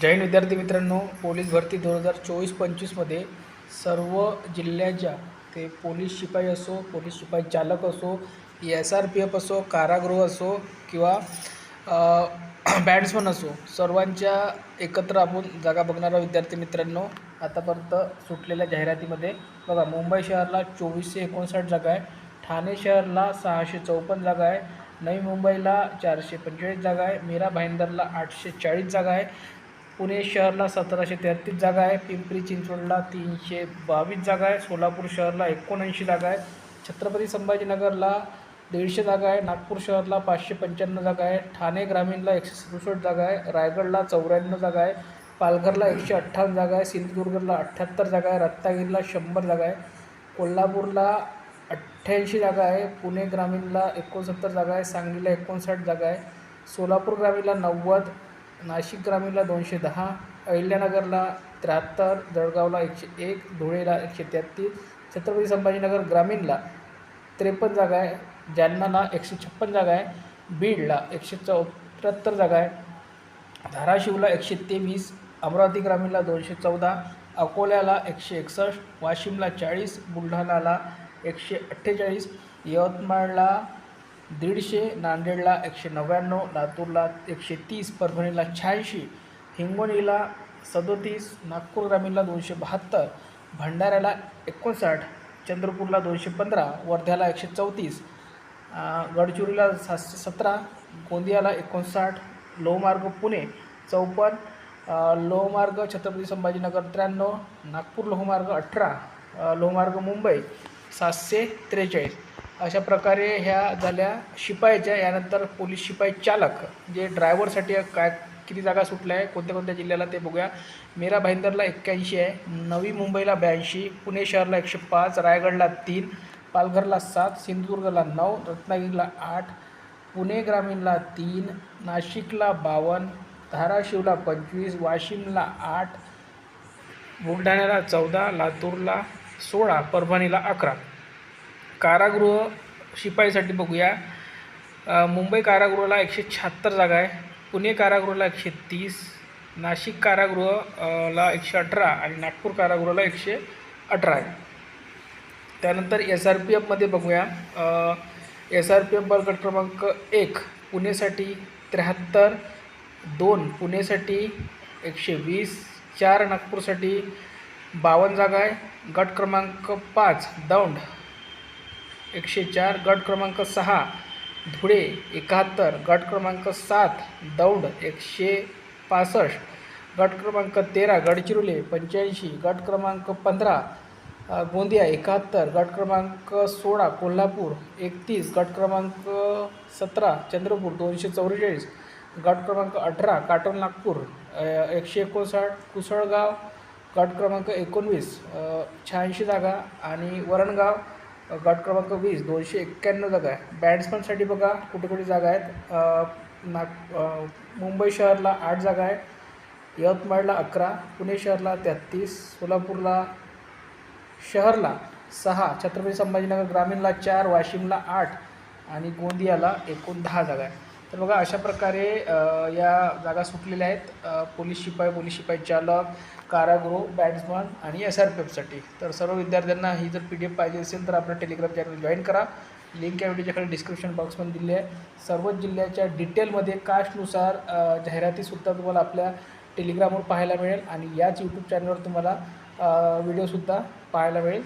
जैन विद्यार्थी मित्रांनो पोलीस भरती दोन हजार चोवीस पंचवीसमध्ये सर्व जिल्ह्याच्या ते पोलीस शिपाई असो पोलीस शिपाई चालक असो एस आर पी एफ असो कारागृह असो किंवा बॅट्समन असो सर्वांच्या एकत्र आपण जागा बघणारा विद्यार्थी मित्रांनो आतापर्यंत सुटलेल्या जाहिरातीमध्ये बघा मुंबई शहराला चोवीसशे एकोणसाठ जागा आहे ठाणे शहरला सहाशे चौपन्न जागा आहे नवी मुंबईला चारशे पंचेचाळीस जागा आहे मीरा भाईंदरला आठशे चाळीस जागा आहे पुणे शहरला सतराशे तेहतीस जागा आहे पिंपरी चिंचवडला तीनशे बावीस जागा आहे सोलापूर शहरला एकोणऐंशी जागा आहे छत्रपती संभाजीनगरला दीडशे जागा आहे नागपूर शहरला पाचशे पंच्याण्णव जागा आहे ठाणे ग्रामीणला एकशे सदुसष्ट जागा आहे रायगडला चौऱ्याण्णव जागा आहे पालघरला एकशे अठ्ठावन्न जागा आहे सिंधुदुर्गला अठ्ठ्याहत्तर जागा आहे रत्नागिरीला शंभर जागा आहे कोल्हापूरला अठ्ठ्याऐंशी जागा आहे पुणे ग्रामीणला एकोणसत्तर जागा आहे सांगलीला एकोणसाठ जागा आहे सोलापूर ग्रामीणला नव्वद नाशिक ग्रामीणला दोनशे दहा अहिल्यानगरला त्र्याहत्तर जळगावला एकशे एक धुळेला एकशे तेहत्तीस छत्रपती संभाजीनगर ग्रामीणला त्रेपन्न जागा आहे जालनाला एकशे छप्पन जागा आहे बीडला एकशे चौऱ्याहत्तर जागा आहे धाराशिवला एकशे तेवीस अमरावती ग्रामीणला दोनशे चौदा अकोल्याला एकशे एकसष्ट वाशिमला चाळीस बुलढाणाला एकशे अठ्ठेचाळीस यवतमाळला दीडशे नांदेडला एकशे नव्याण्णव लातूरला एकशे तीस परभणीला शहाऐंशी हिंगोलीला सदोतीस नागपूर ग्रामीणला दोनशे बहात्तर भंडाऱ्याला एकोणसाठ चंद्रपूरला दोनशे पंधरा वर्ध्याला एकशे चौतीस गडचिरोलीला सातशे सतरा गोंदियाला एकोणसाठ लोहमार्ग पुणे चौपन्न लोहमार्ग छत्रपती संभाजीनगर त्र्याण्णव नागपूर लोहमार्ग अठरा लोहमार्ग मुंबई सातशे त्रेचाळीस. अशा प्रकारे ह्या झाल्या शिपायच्या. यानंतर पोलीस शिपाई चालक जे ड्रायव्हरसाठी काय किती जागा सुटल्या आहे कोणत्या कोणत्या जिल्ह्याला ते बघूया. मीरा भाईंदरला एक्क्याऐंशी आहे. नवी मुंबईला ब्याऐंशी पुणे शहरला एकशे पाच रायगडला तीन पालघरला सात सिंधुदुर्गला नऊ रत्नागिरीला आठ पुणे ग्रामीणला तीन नाशिकला बावन्न धाराशिवला पंचवीस वाशिमला आठ बुलढाण्याला चौदा लातूरला सोळा परभणीला अकरा. कारागृह शिपाईसाठी बघूया. मुंबई कारागृहाला एकशे शहात्तर जागा आहे. पुणे कारागृहाला एकशे तीस नाशिक कारागृहला एकशे अठरा आणि नागपूर कारागृहाला एकशे अठरा आहे. त्यानंतर एस आर पी एफमध्ये बघूया. एस आर पी एफ बळगट क्रमांक एक पुणेसाठी त्र्याहत्तर दोन पुणेसाठी एकशे वीस चार नागपूरसाठी बावन्न जागा आहे. गट क्रमांक पाच दौंड. एकशे चार गट क्रमांक सहा धुळे एकाहत्तर गट क्रमांक सात दौंड एकशे पासष्ट गट क्रमांक तेरा गडचिरोली पंच्याऐंशी गट क्रमांक पंधरा गोंदिया एकाहत्तर गट क्रमांक सोळा कोल्हापूर एकतीस गट क्रमांक सतरा चंद्रपूर दोनशे चौवेचाळीस गट क्रमांक अठरा काटोल नागपूर एकशे एकोणसाठ कुसळगाव गट क्रमांक एकोणवीस शहाऐंशी जागा आणि वरणगाव गट क्रमांक वीस दोनशे एक्क्याण्णव जागा आहे. बॅट्समनसाठी बघा कुठे कुठे जागा आहेत. नाग मुंबई शहरला आठ जागा आहे यवतमाळला अकरा पुणे शहरला तेहत्तीस सोलापूरला शहरला सहा छत्रपती संभाजीनगर ग्रामीणला चार वाशिमला आठ आणि गोंदियाला एकूण दहा जागा आहे तर बघा अशा प्रकारे या जागा सुटलेल्या आहेत. पोलीस शिपाई पोलीस शिपाई चालक कारागृह बॅट्समन आणि एस आर पी एफसाठी तर सर्व विद्यार्थ्यांना ही जर पी डी एफ पाहिजे असेल तर आपलं टेलिग्राम चॅनल जॉईन करा. लिंक या व्हिडिओच्या खाली डिस्क्रिप्शन बॉक्समध्ये दिली आहे. सर्वच जिल्ह्याच्या डिटेलमध्ये कास्टनुसार जाहिरातीसुद्धा तुम्हाला आपल्या टेलिग्रामवर पाहायला मिळेल आणि याच यूट्यूब चॅनलवर तुम्हाला व्हिडिओसुद्धा पाहायला मिळेल.